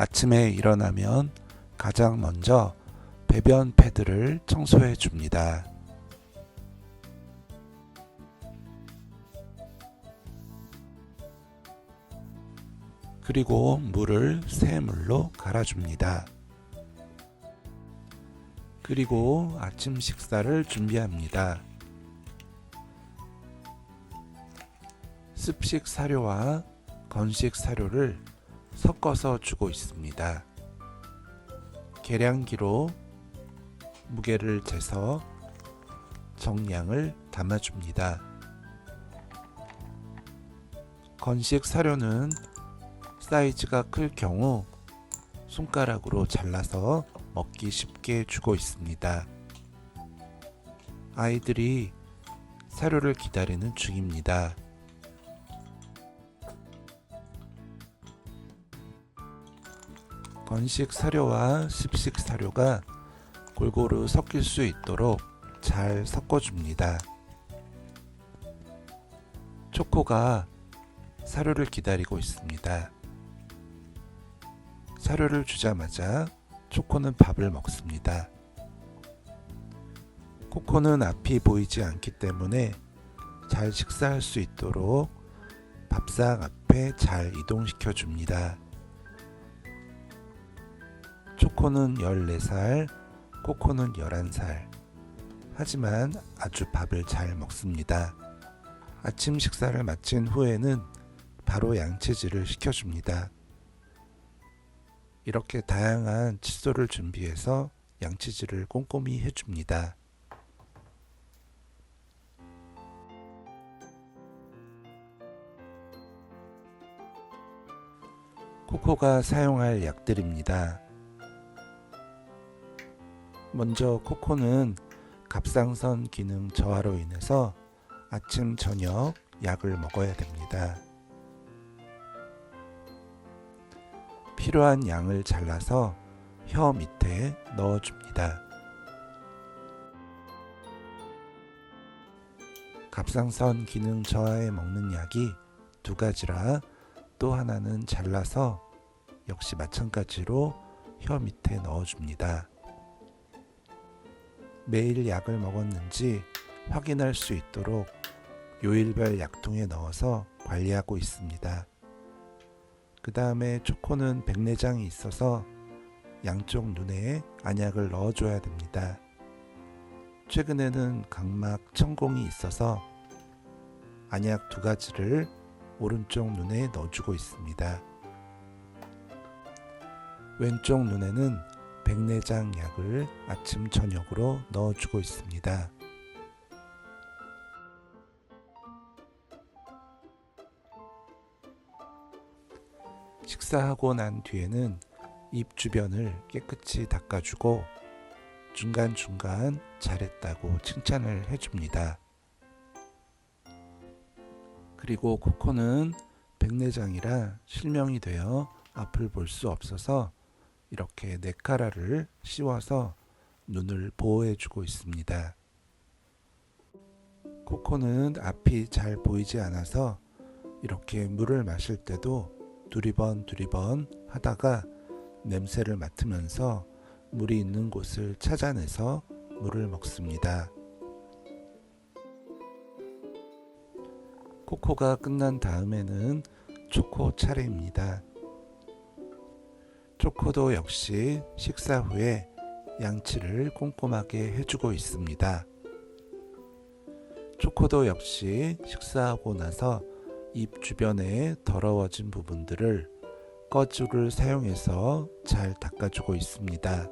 아침에 일어나면 가장 먼저 배변 패드를 청소해 줍니다. 그리고 물을 새 물로 갈아줍니다. 그리고 아침 식사를 준비합니다. 습식 사료와 건식 사료를 섞어서 주고 있습니다. 계량기로 무게를 재서 정량을 담아줍니다. 건식 사료는 사이즈가 클 경우 손가락으로 잘라서 먹기 쉽게 주고 있습니다. 아이들이 사료를 기다리는 중입니다. 건식 사료와 습식 사료가 골고루 섞일 수 있도록 잘 섞어줍니다. 초코가 사료를 기다리고 있습니다. 사료를 주자마자 초코는 밥을 먹습니다. 코코는 앞이 보이지 않기 때문에 잘 식사할 수 있도록 밥상 앞에 잘 이동시켜 줍니다. 초코는 14살, 코코는 11살. 하지만 아주 밥을 잘 먹습니다. 아침 식사를 마친 후에는 바로 양치질을 시켜줍니다. 이렇게 다양한 칫솔을 준비해서 양치질을 꼼꼼히 해줍니다. 코코가 사용할 약들입니다. 먼저 코코는 갑상선 기능 저하로 인해서 아침, 저녁 약을 먹어야 됩니다. 필요한 양을 잘라서 혀 밑에 넣어줍니다. 갑상선 기능 저하에 먹는 약이 두 가지라 또 하나는 잘라서 역시 마찬가지로 혀 밑에 넣어줍니다. 매일 약을 먹었는지 확인할 수 있도록 요일별 약통에 넣어서 관리하고 있습니다. 그 다음에 초코는 백내장이 있어서 양쪽 눈에 안약을 넣어줘야 됩니다. 최근에는 각막 천공이 있어서 안약 두 가지를 오른쪽 눈에 넣어주고 있습니다. 왼쪽 눈에는 백내장 약을 아침 저녁으로 넣어주고 있습니다. 식사하고 난 뒤에는 입 주변을 깨끗이 닦아주고 중간중간 잘했다고 칭찬을 해줍니다. 그리고 코코는 백내장이라 실명이 되어 앞을 볼 수 없어서 이렇게 네카라를 씌워서 눈을 보호해주고 있습니다. 코코는 앞이 잘 보이지 않아서 이렇게 물을 마실 때도 두리번 두리번 하다가 냄새를 맡으면서 물이 있는 곳을 찾아내서 물을 먹습니다. 코코가 끝난 다음에는 초코 차례입니다. 초코도 역시 식사 후에 양치를 꼼꼼하게 해주고 있습니다. 초코도 역시 식사하고 나서 입 주변에 더러워진 부분들을 꺼즈를 사용해서 잘 닦아주고 있습니다.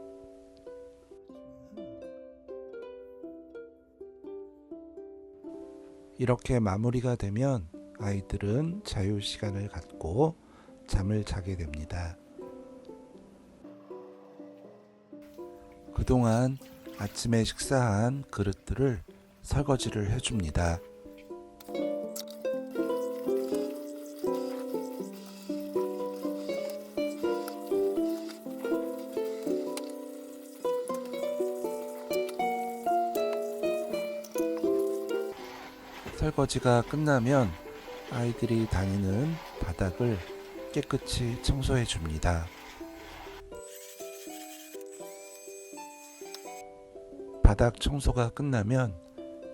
이렇게 마무리가 되면 아이들은 자유 시간을 갖고 잠을 자게 됩니다. 그동안 아침에 식사한 그릇들을 설거지를 해줍니다. 설거지가 끝나면 아이들이 다니는 바닥을 깨끗이 청소해 줍니다. 바닥 청소가 끝나면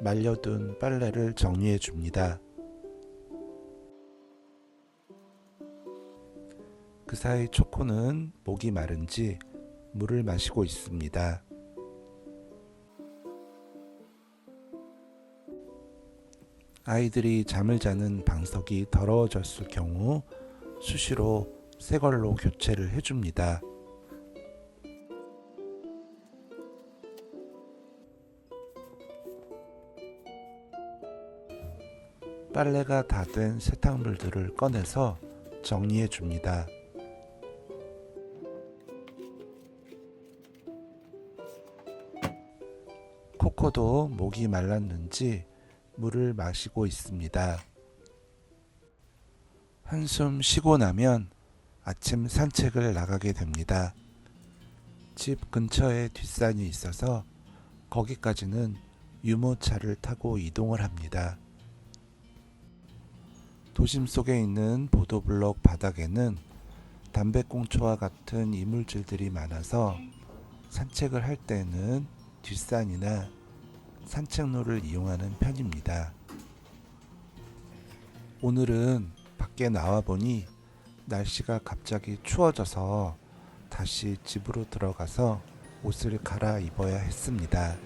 말려둔 빨래를 정리해 줍니다. 그 사이 초코는 목이 마른지 물을 마시고 있습니다. 아이들이 잠을 자는 방석이 더러워졌을 경우 수시로 새 걸로 교체를 해줍니다. 빨래가 다 된 세탁물들을 꺼내서 정리해 줍니다. 코코도 목이 말랐는지 물을 마시고 있습니다. 한숨 쉬고 나면 아침 산책을 나가게 됩니다. 집 근처에 뒷산이 있어서 거기까지는 유모차를 타고 이동을 합니다. 도심 속에 있는 보도블록 바닥에는 담배꽁초와 같은 이물질들이 많아서 산책을 할 때는 뒷산이나 산책로를 이용하는 편입니다. 오늘은 밖에 나와 보니 날씨가 갑자기 추워져서 다시 집으로 들어가서 옷을 갈아입어야 했습니다.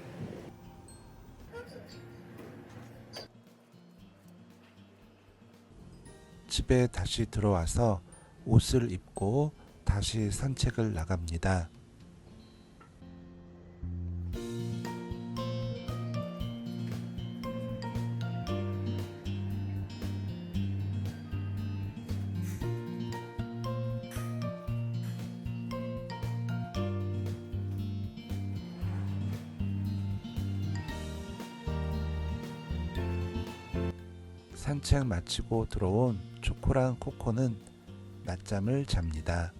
집에 다시 들어와서 옷을 입고 다시 산책을 나갑니다. 산책 마치고 들어온 초코랑 코코는 낮잠을 잡니다.